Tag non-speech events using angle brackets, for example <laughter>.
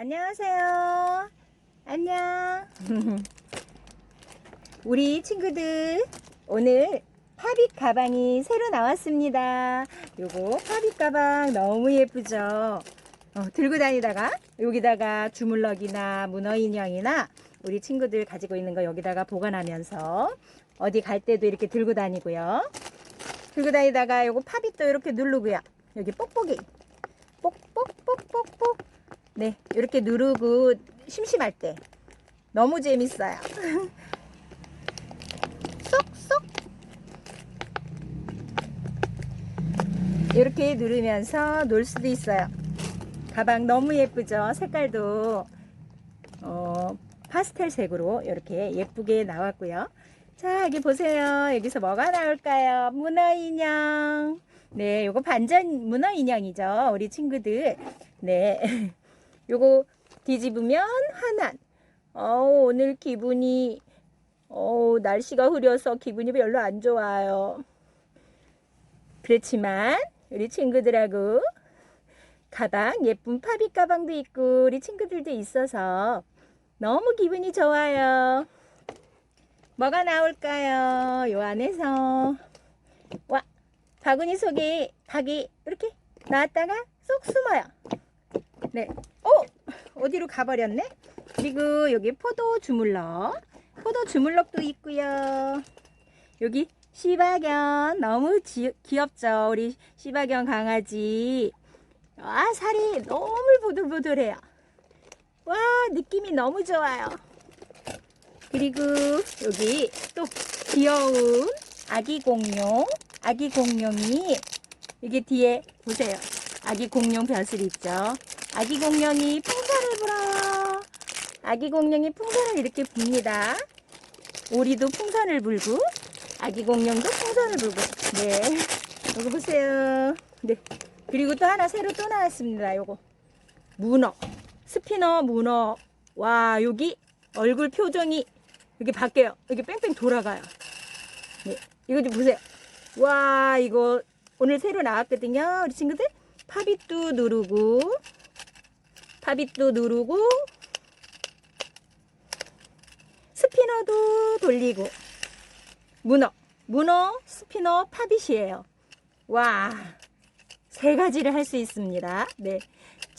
안녕하세요. 안녕. <laughs> 우리 친구들 오늘 팝잇 가방이 새로 나왔습니다. 요거 팝잇 가방 너무 예쁘죠? 어, 들고 다니다가 여기다가 주물럭이나 문어 인형이나 우리 친구들 가지고 있는 거 여기다가 보관하면서 어디 갈 때도 이렇게 들고 다니고요. 들고 다니다가 요거 팝잇도 이렇게 누르고요. 여기 뽁뽁이 뽁뽁뽁뽁뽁 네 이렇게 누르고 심심할 때 너무 재밌어요. <laughs> 쏙쏙 이렇게 누르면서 놀 수도 있어요. 가방 너무 예쁘죠? 색깔도 어, 파스텔 색으로 이렇게 예쁘게 나왔고요. 자, 여기 보세요. 여기서 뭐가 나올까요? 문어 인형. 네, 요거 반전 문어 인형이죠. 우리 친구들. 네. <laughs> 요거 뒤집으면 하난. 어, 오늘 기분이 어, 날씨가 흐려서 기분이 별로 안 좋아요. 그렇지만 우리 친구들하고 가방 예쁜 파비 가방도 있고 우리 친구들도 있어서 너무 기분이 좋아요. 뭐가 나올까요? 요 안에서 와 바구니 속에 닭이 이렇게 나왔다가 쏙 숨어요. 네, 어 어디로 가버렸네? 그리고 여기 포도 주물럭, 포도 주물럭도 있고요. 여기 시바견 너무 지, 귀엽죠? 우리 시바견 강아지. 아 살이 너무 보들보들해요. 와 느낌이 너무 좋아요. 그리고 여기 또 귀여운 아기 공룡, 아기 공룡이 여기 뒤에 보세요. 아기 공룡 벼슬 있죠? 아기 공룡이 불어요. 아기 공룡이 풍선을 이렇게 붑니다. 오리도 풍선을 불고 아기 공룡도 풍선을 불고 네 여기 보세요. 네 그리고 또 하나 새로 또 나왔습니다. 요거 문어 스피너 문어 와 여기 얼굴 표정이 이렇게 바뀌어요. 이렇게 뺑뺑 돌아가요. 네 이거 좀 보세요. 와 이거 오늘 새로 나왔거든요. 우리 친구들 팝잇도 누르고 팝잇도 누르고 스피너도 돌리고 문어 문어 스피너 팝잇이에요. 와 세 가지를 할 수 있습니다. 네